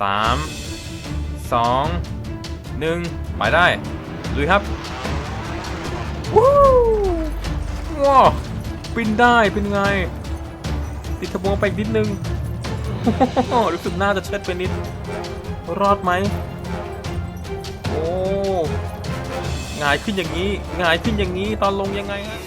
สามสองหนึ่งไปได้ลุยครับวู้ว้าวบินได้เป็นไง ติดทะบวงไปนิดนึงรู้สึกน่าจะเชิดไปนิด รอดไหมโอ้งายขึ้นอย่างนี้งายขึ้นอย่างนี้ตอนลงยังไงฮะ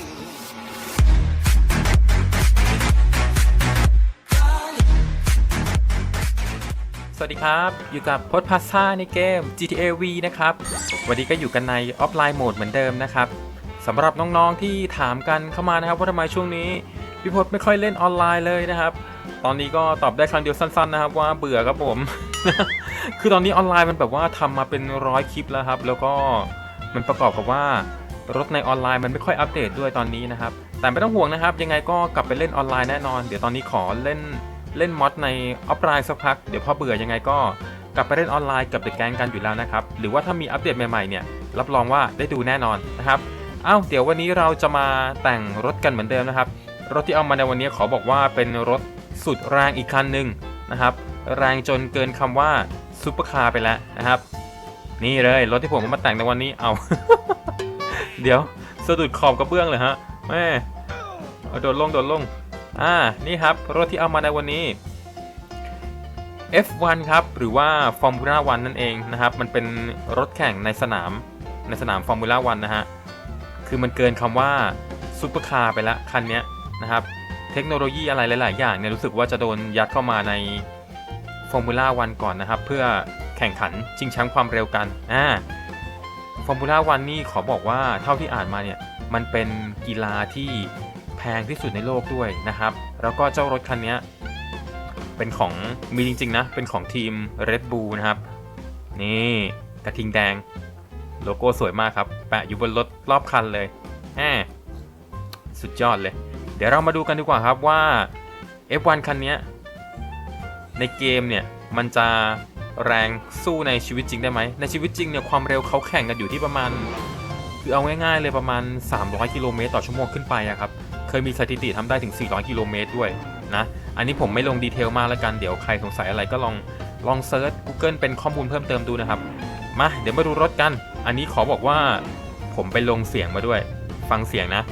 สวัสดีครับ อยู่กับพจน์พาซ่าในเกม GTA V นะครับ วันนี้ก็อยู่กันในออฟไลน์โหมดเหมือนเดิมนะครับสำหรับน้องๆที่ถามกันเข้ามานะครับว่าทำไมช่วงนี้พี่พจน์ไม่ค่อยเล่นออนไลน์เลยนะครับ ตอนนี้ก็ตอบได้ครั้งเดียวสั้น ๆ นะครับว่าเบื่อครับผม คือตอนนี้ออนไลน์มันแบบว่าทำมาเป็นร้อยคลิปแล้วครับ แล้วก็มันประกอบกับว่ารถในออนไลน์มันไม่ค่อยอัปเดตด้วยตอนนี้นะครับ แต่ไม่ต้องห่วงนะครับ ยังไงก็กลับไปเล่นออนไลน์แน่นอน เดี๋ยวตอนนี้ขอเล่น เล่นมอดในออฟไลน์สักพัก เดี๋ยวพอเบื่อยังไงก็กลับไปเล่นออนไลน์กับเดอะแกงกันอยู่แล้วนะครับ หรือว่าถ้ามีอัปเดตใหม่ๆเนี่ยรับรองว่าได้ดูแน่นอนนะครับอ้าวเดี๋ยววันนี้เราจะมาแต่งรถกันเหมือนเดิมนะครับ รถที่เอามาในวันนี้ขอบอกว่าเป็นรถสุดแรงอีกคันหนึ่งนะครับ แรงจนเกินคำว่าซุปเปอร์คาร์ไปแล้วนะครับ นี่เลยรถที่ผมมาแต่งในวันนี้เอา เดี๋ยวสะดุดขอบกระเบื้องเลยฮะแม่เอาโดดลงโดดลง อ่า นี่ครับ รถที่เอามาในวันนี้ F1 ครับ หรือว่า Formula 1นั่นเองนะครับ มันเป็นรถแข่งในสนาม ในสนาม Formula 1นะฮะ คือมันเกินคำว่าซุปเปอร์คาร์ไปล้วคันนี้นะครับ เทคโนโลยีอะไรหลาย ๆ อย่างเนี่ยรู้สึกว่าจะโดนยัดเข้ามาใน Formula 1ก่อนนะครับ เพื่อแข่งขันชิงแชมป์ความเร็วกัน อ่า Formula 1นี่ขอบอกว่าเท่าที่อ่านมาเนี่ย มันเป็นกีฬาที่ แพงที่สุดในโลกด้วยนะครับ แล้วก็เจ้ารถคันนี้เป็นของมีจริงๆนะ เป็นของทีม Red Bull นะครับ นี่กระทิงแดง โลโก้สวยมากครับ แปะอยู่บนรถรอบคันเลยแหมสุดยอดเลย เดี๋ยวเรามาดูกันดีกว่าครับว่า F1 คันนี้ในเกมเนี่ย มันจะแรงสู้ในชีวิตจริงได้ไหม ในชีวิตจริงเนี่ยความเร็วเขาแข่งกันอยู่ที่ประมาณ คือเอาง่ายๆเลยประมาณ 300 กิโลเมตรต่อชั่วโมงขึ้นไปอะครับ เคยมีสถิติทำได้ถึง 400 กิโลเมตรด้วยนะ อันนี้ผมไม่ลงดีเทลมากแล้วกัน เดี๋ยวใครสงสัยอะไรก็ลองลองเซิร์ช Google เป็นข้อมูลเพิ่มเติมดูนะครับ มา เดี๋ยวมาดูรถกัน อันนี้ขอบอกว่าผมไปลงเสียงมาด้วย ฟังเสียงนะ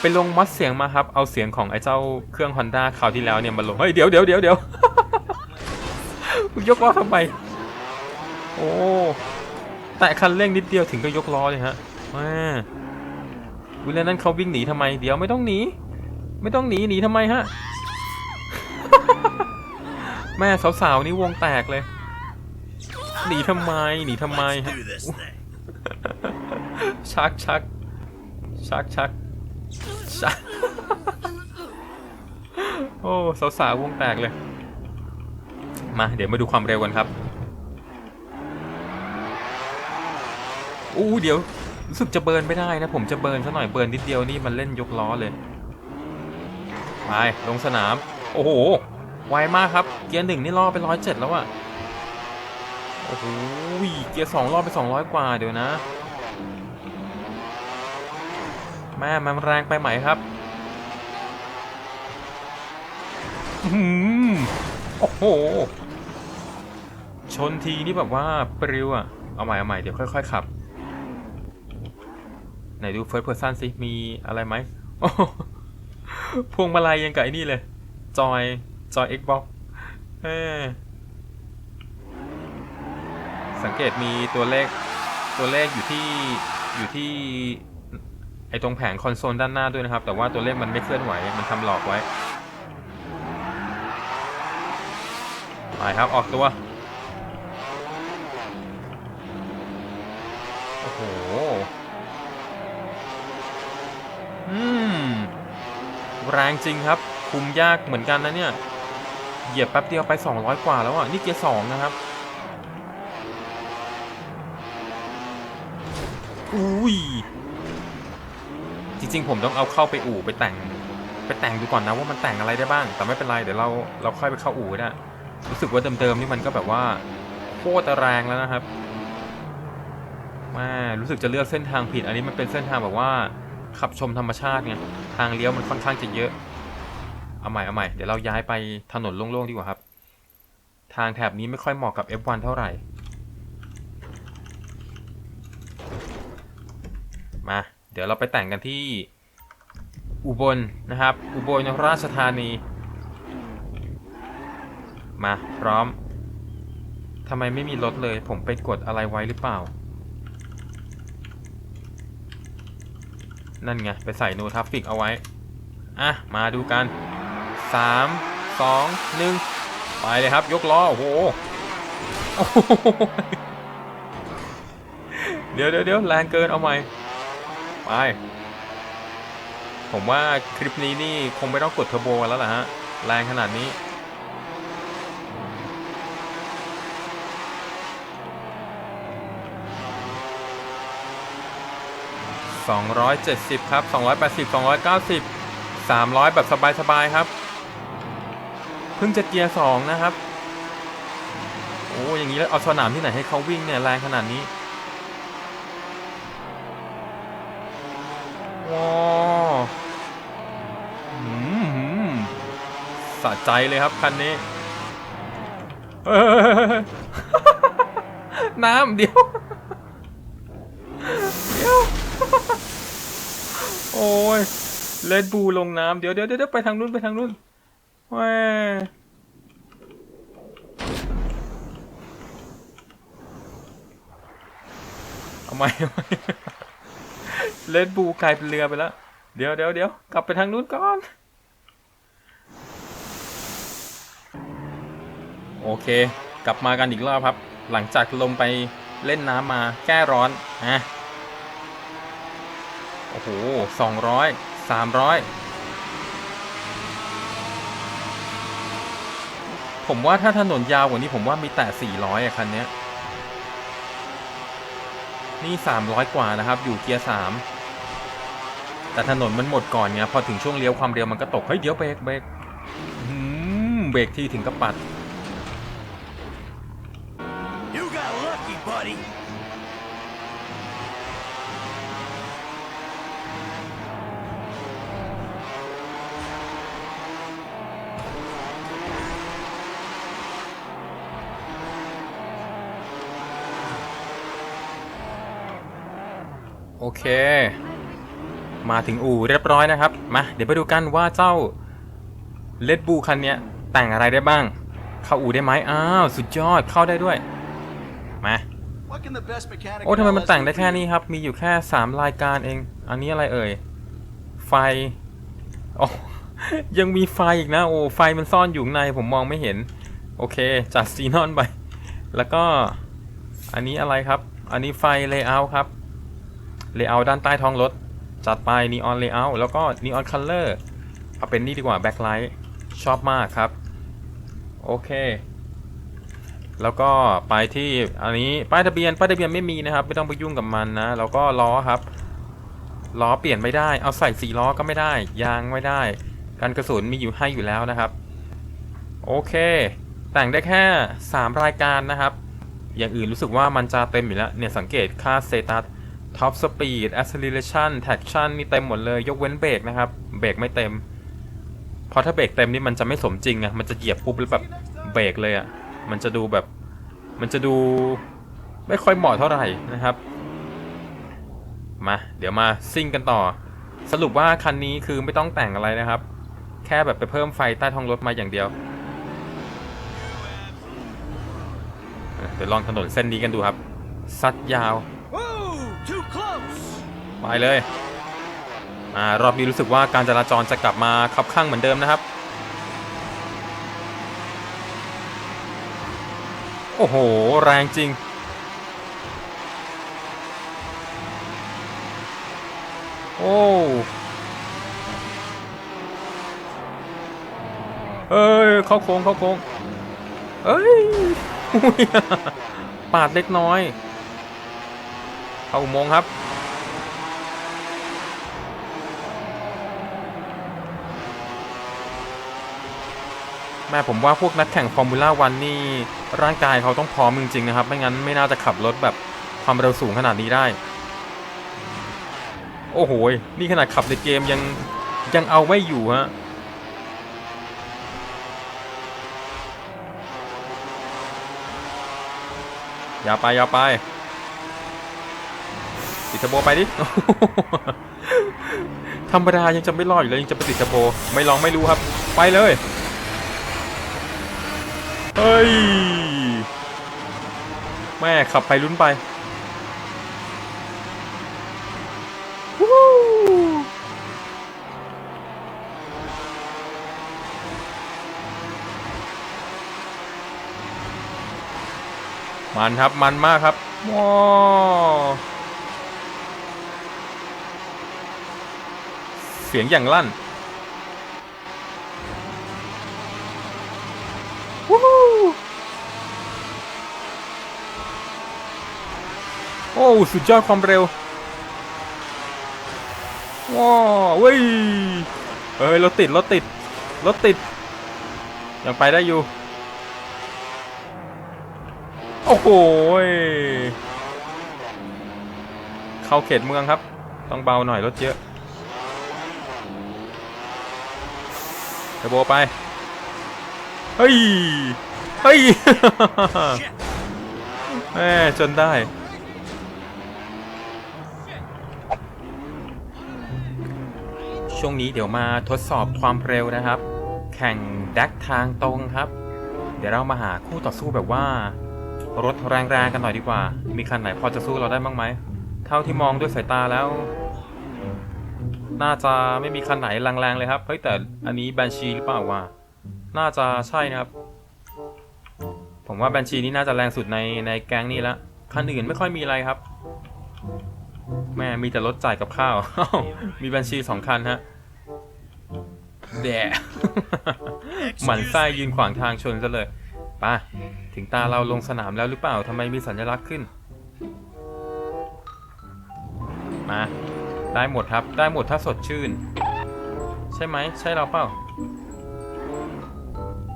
ไปลงมอดเสียงมาครับ เอาเสียงของไอ้เจ้าเครื่อง Honda คราวที่แล้วเนี่ยมาลง เฮ้ย เดี๋ยวเดี๋ยวเดี๋ยวเดี๋ยวยกล้อทำไม โอ้ แต่คันเร่งนิดเดียวถึงก็ยกล้อเลยฮะมาวิลเลนนั้นเขาวิ่งหนีทำไม เดี๋ยวไม่ต้องหนี ไม่ต้องหนีหนีทำไมฮะ แม่สาวๆนี่วงแตกเลย หนีทำไมหนีทำไมฮะ do this thing. ชักชักชักชักชัก โอ้สาวๆวงแตกเลย มาเดี๋ยวมาดูความเร็วกันครับ อู้เดี๋ยวรู้สึกจะเบิร์นไม่ได้นะ ผมจะเบิร์นซะหน่อยเบิร์นนิดเดียวนี่มันเล่นยกล้อเลยไปลงสนาม โอ้โห ไวมากครับ เกียร์หนึ่งนี่ล่อไปร้อยเจ็ดแล้วอะโอ้โหเกียร์สองล่อไปสองร้อยกว่าเดี๋ยวนะแม่มันแรงไปไหมครับอื้อหือโอ้โห ชนทีนี่แบบว่าปริวอะเอาใหม่เอาใหม่เดี๋ยวค่อย ๆ ขับ ไหนดู first person สิ มีอะไรไหมโอ้โหพวงมาลัยยังกับไอ้นี่เลย จอย จอย Xbox เออสังเกตมีตัวเลขตัวเลขอยู่ที่อยู่ที่ไอตรงแผงคอนโซลด้านหน้าด้วยนะครับ แต่ว่าตัวเลขมันไม่เคลื่อนไหว มันทำหลอกไว้ ไปครับ ออกตัว โอ้โห อืม แรงจริงครับ คุมยากเหมือนกันนะเนี่ย เหยียบแป๊บเดียวไป 200 กว่าแล้วอะ นี่เกียร์สองนะครับอุ้ยจริงๆ ผมต้องเอาเข้าไปอู่ไปแต่ง ไปแต่งดูก่อนนะว่ามันแต่งอะไรได้บ้าง แต่ไม่เป็นไร เดี๋ยวเราเราค่อยไปเข้าอู่ก็ได้รู้สึกว่าเดิมๆนี่มันก็แบบว่าโคตรแรงแล้วนะครับแม่รู้สึกจะเลือกเส้นทางผิด อันนี้มันเป็นเส้นทางแบบว่าขับชมธรรมชาติไง ทางเลี้ยวมันค่อนข้างจะเยอะ เอาใหม่เอาใหม่เดี๋ยวเราย้ายไปถนนโล่งๆดีกว่าครับ ทางแถบนี้ไม่ค่อยเหมาะกับ F1 เท่าไหร่ มา เดี๋ยวเราไปแต่งกันที่อุบลนะครับ อุบลราชธานี มาพร้อมทำไมไม่มีรถเลย ผมไปกดอะไรไว้หรือเปล่า นั่นไง ไปใส่โนทัฟฟิกเอาไว้ อะ มาดูกัน 3 2 1 ไปเลยครับ ยกล้อโอ้โหโอ้โห เดี๋ยวเดี๋ยวเดี๋ยวแรงเกินเอาใหม่ ไป ผมว่าคลิปนี้นี่คงไม่ต้องกดเทอร์โบแล้วล่ะฮะ แรงขนาดนี้ 270 ครับ 280 290 300 แบบสบายๆครับ เพิ่งจะเกียร์ 2 นะครับ โอ้อย่างนี้แล้วเอาสนามที่ไหนให้เขาวิ่งเนี่ยแรงขนาดนี้ว้าวหืมสะใจเลยครับคันนี้เอ้ยน้ำเดี๋ยว อ้ยเลดบูลงน้ำเดี๋ยวเดี๋ยวเดี๋ยวไปทางนู้นไปทางนู้นแหวเอาไมเอาไหมเลดบูกลายเป็นเรือไปแล้ว เดี๋ยวเดี๋ยวเดี๋ยวกลับไปทางนู้นก่อน โอเค กลับมากันอีกรอบครับ หลังจากลงไปเล่นน้ำมาแก้ร้อนนะ โอ้โหสองร้อยสามร้อยผมว่าถ้าถนนยาวกว่านี้ผมว่ามีแต่400อะคันนี้นี่300กว่านะครับ อยู่เกียร์3แต่ถนนมันหมดก่อนไงพอถึงช่วงเลี้ยวความเร็วมันก็ตก เฮ้ย เดี๋ยวเบรกเบรกเบรกที่ถึงกับปัด You got lucky, buddy. โอเค มาถึงอู่เรียบร้อยนะครับ มาเดี๋ยวไปดูกันว่าเจ้าเลดบูคันเนี้ยแต่งอะไรได้บ้าง เข้าอู่ได้ไหมอ้าว สุดยอดเข้าได้ด้วย มาโอ้ทำไมมันแต่งได้แค่นี้ครับ มีอยู่แค่ 3 รายการเอง อันนี้อะไรเอ่ย ไฟอ๋อยังมีไฟอีกนะ โอ้ ไฟมันซ่อนอยู่ในผมมองไม่เห็น โอเค จัดซีนอนไป แล้วก็ อันนี้อะไรครับ อันนี้ไฟเลเยอร์ครับ เลเยอร์ด้านใต้ท้องรถ จัดไปนีออนเลเยอร์แล้วก็นีออนคัลเลอร์เอาเป็นนี่ดีกว่าแบ็คไลท์ชอบมากครับ โอเค แล้วก็ไปที่อันนี้ป้ายทะเบียนป้ายทะเบียนไม่มีนะครับ ไม่ต้องไปยุ่งกับมันนะ แล้วก็ล้อครับล้อเปลี่ยนไม่ได้ เอาใส่สีล้อก็ไม่ได้ ยางไม่ได้กันกระสุนมีอยู่ให้อยู่แล้วนะครับ โอเค แต่งได้แค่ 3 รายการนะครับ อย่างอื่นรู้สึกว่ามันจะเต็มอยู่แล้ว เนี่ยสังเกตค่าสเตตัส ท็อปสปีด acceleration traction นี่เต็มหมดเลย ยกเว้นเบรกนะครับ เบรกไม่เต็ม เพราะถ้าเบรกเต็มนี่มันจะไม่สมจริงอะมันจะเหยียบปุ๊บแล้วแบบเบรกเลยอะมันจะดูแบบ มันจะดูไม่ค่อยเหมาะเท่าไหร่นะครับ มา เดี๋ยวมาซิ่งกันต่อ สรุปว่าคันนี้คือไม่ต้องแต่งอะไรนะครับ แค่แบบไปเพิ่มไฟใต้ท้องรถมาอย่างเดียว เดี๋ยวลองถนนเส้นนี้กันดูครับ ซัดยาว ไปเลยอ่ารอบนี้รู้สึกว่าการจราจรจะกลับมาคับข้างเหมือนเดิมนะครับ โอ้โห แรงจริง โอ้เอ้ยเข้าโค้งเข้าโค้งเอ้ยปาดเล็กน้อย เข้าอุโมงครับ แม่ผมว่าพวกนักแข่งฟอร์มูล่าวันนี่ร่างกายเขาต้องพร้อมจริงๆนะครับ ไม่งั้นไม่น่าจะขับรถแบบความเร็วสูงขนาดนี้ได้ โอ้โห นี่ขนาดขับในเกมยังยังเอาไว้อยู่ฮะอย่าไปอย่าไปติดทะโบไปดิธรรมดายังจะไม่รอดอยู่เลยยังจะไปติดทะโบไม่ลองไม่รู้ครับ ไปเลย เฮ้ย แม่ขับไปลุ้นไปวู้มันครับมันมากครับว้าเสียงอย่างลั่นวู้ฮู้โอ้สุดยอดความเร็วว้าวเว้ยเฮ้ยรถติดรถติดรถติดยังไปได้อยู่ โอ้โหเข้าเขตเมืองครับ ต้องเบาหน่อยรถเยอะเทโบไป เฮ้ย เฮ้ยแม่จนได้ ช่วงนี้เดี๋ยวมาทดสอบความเร็วนะครับ แข่งแดกทางตรงครับ เดี๋ยวเรามาหาคู่ต่อสู้แบบว่า รถแรงๆกันหน่อยดีกว่า มีคันไหนพอจะสู้เราได้บ้างไหม เท่าที่มองด้วยสายตาแล้ว น่าจะไม่มีคันไหนแรงๆเลยครับ เฮ้ยแต่อันนี้แบนชีหรือเปล่าวะ น่าจะใช่นะครับ ผมว่าแบนชีนี่น่าจะแรงสุดในในแก๊งนี้ล้วคันอื่นไม่ค่อยมีอะไรครับ แม่มีแต่รถจ่ายกับข้าว มีแบนชีสองคันฮะแดะหมันไส้ยืนขวางทางชนซะเลยป่ะถึงตาเราลงสนามแล้วหรือเปล่าทำไมมีสัญลักษณ์ขึ้น มา ได้หมดครับ ได้หมดถ้าสดชื่น ใช่ไหม ใช่เราเปล่า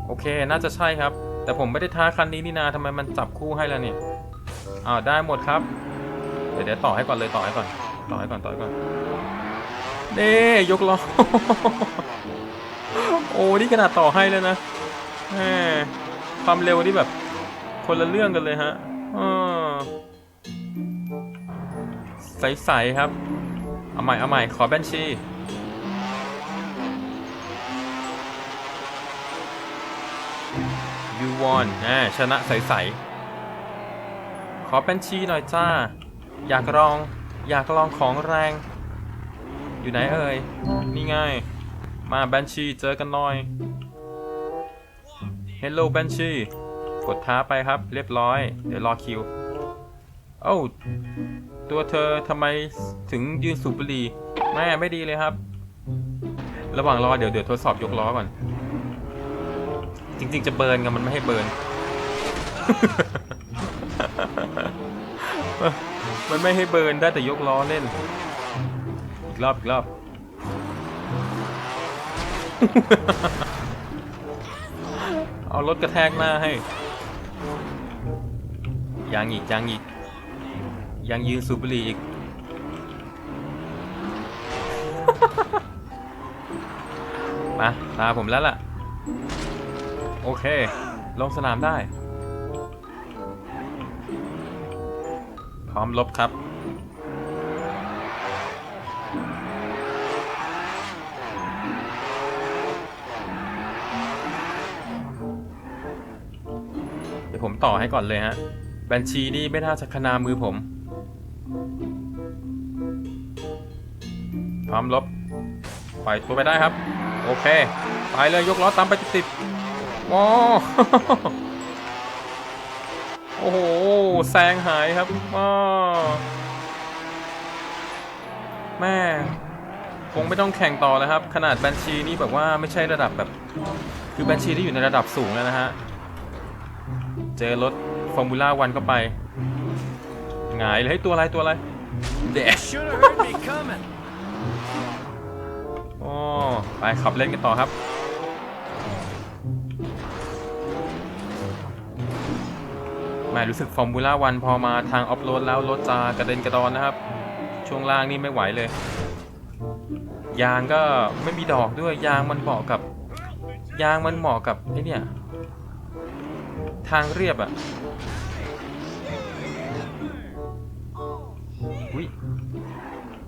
โอเค น่าจะใช่ครับ แต่ผมไม่ได้ท้าคันนี้นี่นาทำไมมันจับคู่ให้แล้วเนี่ยอ้าวได้หมดครับ เดี๋ยวเดี๋ยวต่อให้ก่อนเลยต่อให้ก่อน ต่อให้ก่อนต่อให้ก่อนเน่ยกล้อ โอ้นี่ขนาดต่อให้เลยนะแหมความเร็วนี่แบบ คนละเรื่องกันเลยฮะอ่าใสๆครับ เอาใหม่เอาใหม่ขอแบนชี you won อ่าชนะใสๆขอแบนชีหน่อยจ้า อยากลอง อยากลองของแรง อยู่ไหนเอ่ย นี่ไง มาแบนชีเจอกันหน่อย Hello แบนชี กดท้าไปครับ เรียบร้อย เดี๋ยวรอคิว โอ้าตัวเธอทำไมถึงยืนสูบบุหรี่แม่ไม่ดีเลยครับ ระหว่างรอเดี๋ยวเดี๋ยวทดสอบยกล้อก่อน จริง ๆ จะเบิร์นกันมันไม่ให้เบิร์น มันไม่ให้เบิร์นได้แต่ยกล้อเล่น อีกรอบอีกรอบ เอารถกระแทกหน้าให้ ยังอีกยังอีก ยังยืนสูบบุหรี่อีก มา ตาผมแล้วล่ะ โอเค ลงสนามได้ ร้อมลบครับ เดี๋ยวผมต่อให้ก่อนเลยฮะ บัญชีนี่ไม่น่าจะขนามือผม พร้อมลบ ปล่อยตัวไปได้ครับ โอเค ไปเลยยกล้อตามไปติดๆว้าวโอ้ แซงหายครับว้าวแม่คงไม่ต้องแข่งต่อแล้วครับ ขนาดแบัญชีนี่แบบว่าไม่ใช่ระดับแบบ คือแบัญชีที่อยู่ในระดับสูงแล้วนะฮะ เจอรถฟอร์มูล่าวันเข้าไปหงายเลยให้ตัวอะไรตัวอะไรเดชโอ้ไปขับเล่นกันต่อครับ ม่รู้สึกฟอร์มูล่าวันพอมาทางออฟโรดแล้วรถจะกระเด็นกระดอนนะครับ ช่วงล่างนี่ไม่ไหวเลย ยางก็ไม่มีดอกด้วยยางมันเหมาะกับ ยางมันเหมาะกับไอ้เนี่ยทางเรียบอะอุ้ย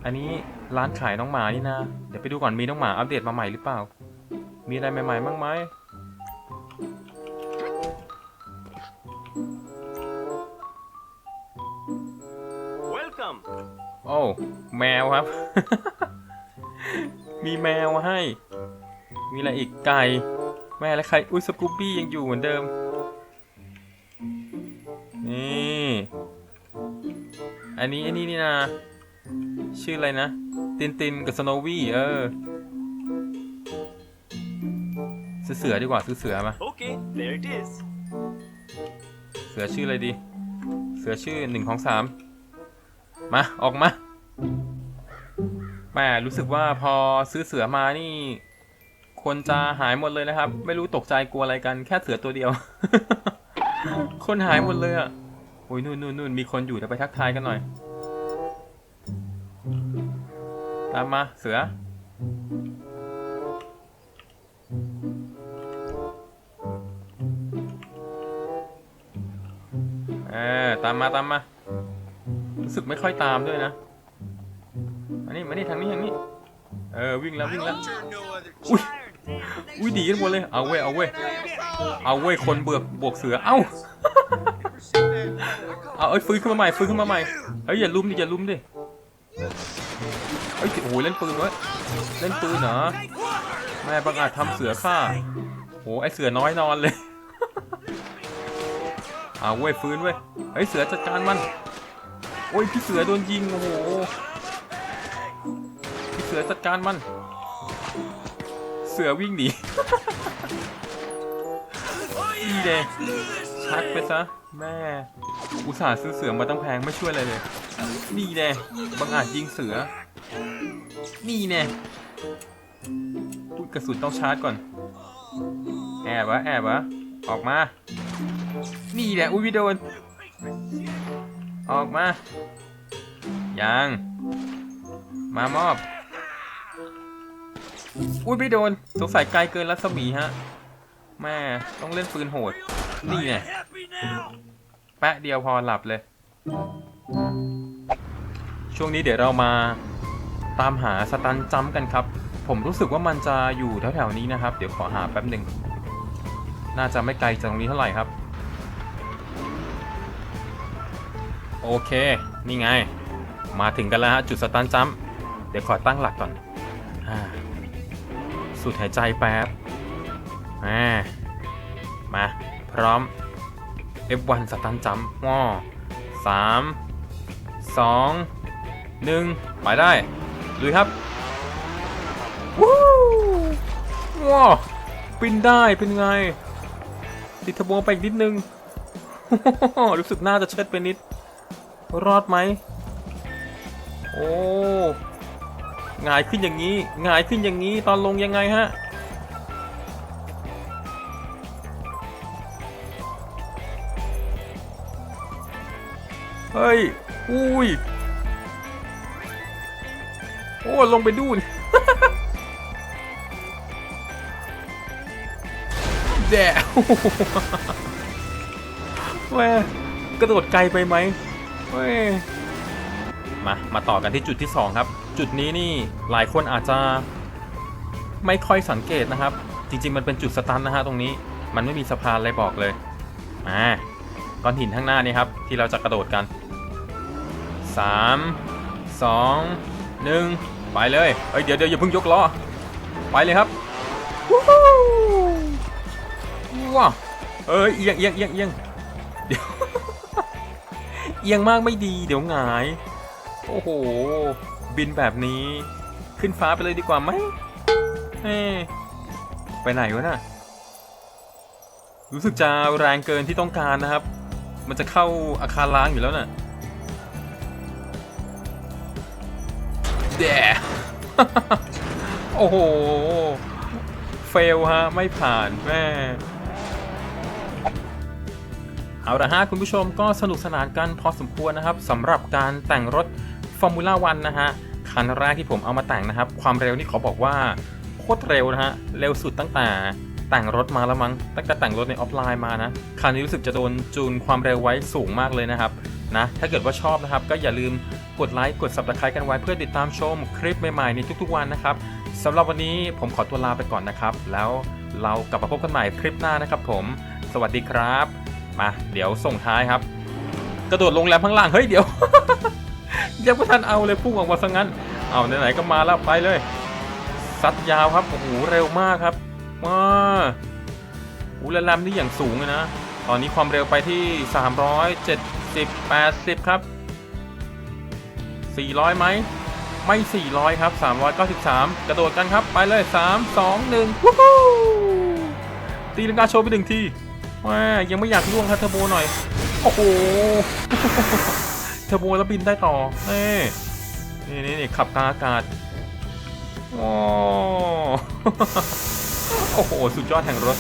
อันนี้ร้านขายน้องหมานี่นะ เดี๋ยวไปดูก่อนมีน้องหมาอัปเดตมาใหม่หรือเปล่า มีอะไรใหม่ๆบ้างไหม Welcome. โอ้แมวครับ มีแมวมาให้ มีอะไรอีกไก่ แม่และใคร อุ้ยสกูปปี้ยังอยู่เหมือนเดิม นี่ อันนี้อันนี้นี่นะ ชื่ออะไรนะ ตินตินกับสโนวี่เออ ซื้อเสือดีกว่าซื้อเสือมา Okay, there it is. เสือชื่ออะไรดี เสือชื่อหนึ่งของสาม มาออกมาแม่รู้สึกว่าพอซื้อเสือมานี่ คนจะหายหมดเลยนะครับ ไม่รู้ตกใจกลัวอะไรกันแค่เสือตัวเดียว คนหายหมดเลยอะโอ้ยนู่นนู่นนู่นมีคนอยู่เดี๋ยวไปทักทายกันหน่อย ตามมาเสือ เออตามมาตามมา รู้สึกไม่ค่อยตามด้วยนะอันนี้มานี่ทางนี้ทางนี้ เออวิ่งแล้ววิ่งแล้ว อุ้ยอุ้ยดีกันหมดเลย เอาเว้ยเอาเว้ยเอาเว้ยคนเบือกบวกเสือ เอ้า เอาเอ้ยฟื้นขึ้นมาใหม่ฟื้นขึ้นมาใหม่เฮ้ยอย่าลุมดิอย่าลุมดิเฮ้ยโอ้โหเล่นปืนเว้ยเล่นปืนเหรอ แม่บังอาจทำเสือฆ่าโหไอเสือน้อยนอนเลย เอาเว้ยฟื้นเว้ย เฮ้ยเสือจัดการมัน โอ้ยพี่เสือโดนยิงโอ้โหพี่เสือจัดการมัน เสือวิ่งหนีอีเดชักไปซะแม่อุตส่าห์ซื้อเสือมาตั้งแพงไม่ช่วยอะไรเลย นี่แน่บังอาจยิงเสือ นี่แน่พูดกระสุนต้องชาร์จก่อน แอบวะแอบวะออกมา นี่แหละอุ้ยพี่โดน ออกมา ยัง มามอบ อุ้ยไม่โดน สงสัยไกลเกินรัศมีฮะ แม่ต้องเล่นปืนโหด นี่ไงแปะเดียวพอหลับเลย ช่วงนี้เดี๋ยวเรามาตามหาสตันจัมกันครับ ผมรู้สึกว่ามันจะอยู่แถวๆนี้นะครับ เดี๋ยวขอหาแป๊บหนึ่ง น่าจะไม่ไกลจากตรงนี้เท่าไหร่ครับ โอเค นี่ไง มาถึงกันแล้วฮะ จุดสตันจัมป์เดี๋ยวขอตั้งหลักก่อนอสูดหายใจแป๊บอ่ามา พร้อม F1 สตันจัมป์ว้อสามสองหนึ่งไปได้ลุยครับวู้ว้าปินได้เป็นไง ติดทะโบไปอีกนิดนึง รู้สึกน่าจะเชิดไปนิด รอดไหม โอ้งายขึ้นอย่างนี้งายขึ้นอย่างนี้ ตอนลงยังไงฮะ เฮ้ย อุ้ย โอ้ลงไปดูนแดะแม่กระโดดไกลไปไหม เว้ยมา มาต่อกันที่จุดที่ 2 ครับ จุดนี้นี่หลายคนอาจจะไม่ค่อยสังเกตนะครับ จริง ๆ มันเป็นจุดสตันนะฮะตรงนี้ มันไม่มีสะพานอะไรบอกเลยอ่าก้อนหินข้างหน้านี่ครับ ที่เราจะกระโดดกันสามสองหนึ่งไปเลยเอ้ยเดี๋ยวเดี๋ยวอย่าเพิ่งยกล้อ ไปเลยครับวู้ฮู้ว้าวเอ้ยเอียงเอียงเอียงเอียงเดี๋ยว เอียงมากไม่ดีเดี๋ยวหงาย โอ้โห บินแบบนี้ ขึ้นฟ้าไปเลยดีกว่าไหมเอ้ไปไหนวะน่ะ รู้สึกจะแรงเกินที่ต้องการนะครับ มันจะเข้าอาคารล้างอยู่แล้วน่ะแดโอ้โห เฟลฮะ ไม่ผ่านแม่ เอาละฮะคุณผู้ชมก็สนุกสนานกันพอสมควรนะครับสำหรับการแต่งรถ Formula 1นะฮะคันแรกที่ผมเอามาแต่งนะครับ ความเร็วนี่ขอบอกว่าโคตรเร็วนะฮะเร็วสุดตั้งแต่แต่งรถมาแล้วมั้งตั้งแต่แต่งรถในออฟไลน์มานะคันนี้รู้สึกจะโดนจูนความเร็วไว้สูงมากเลยนะครับนะถ้าเกิดว่าชอบนะครับ ก็อย่าลืมกดไลค์กด subscribe กันไว้เพื่อติดตามชมคลิปใหม่ๆในทุกๆวันนะครับสำหรับวันนี้ผมขอตัวลาไปก่อนนะครับ แล้วเรากลับมาพบกันใหม่คลิปหน้านะครับผม สวัสดีครับ มา เดี๋ยวส่งท้ายครับ กระโดดลงแรมข้างล่าง เฮ้ย เดี๋ยว ยังไม่ทันเอาเลยพุ่งออกมาซะงั้น เอาไหนๆก็มาแล้วไปเลยซัดยาวครับ โอ้โห เร็วมากครับ มาอู้ล้วแรมนี่อย่างสูงเลยนะ ตอนนี้ความเร็วไปที่ 370 80 ครับ 400ไหมไม่ 400 ครับ 393 กระโดดกันครับ ไปเลย 3 2 1วู้ฮู้ตีลังกาโชว์ไปหนึ่งที ว่ายังไม่อยากล่วงครับเทอร์โบหน่อย โอ้โห เทอร์โบแล้วบินได้ต่อเอ้นี่นี่นี่ขับกลางอากาศโอ้โห สุดยอดแห่งรถ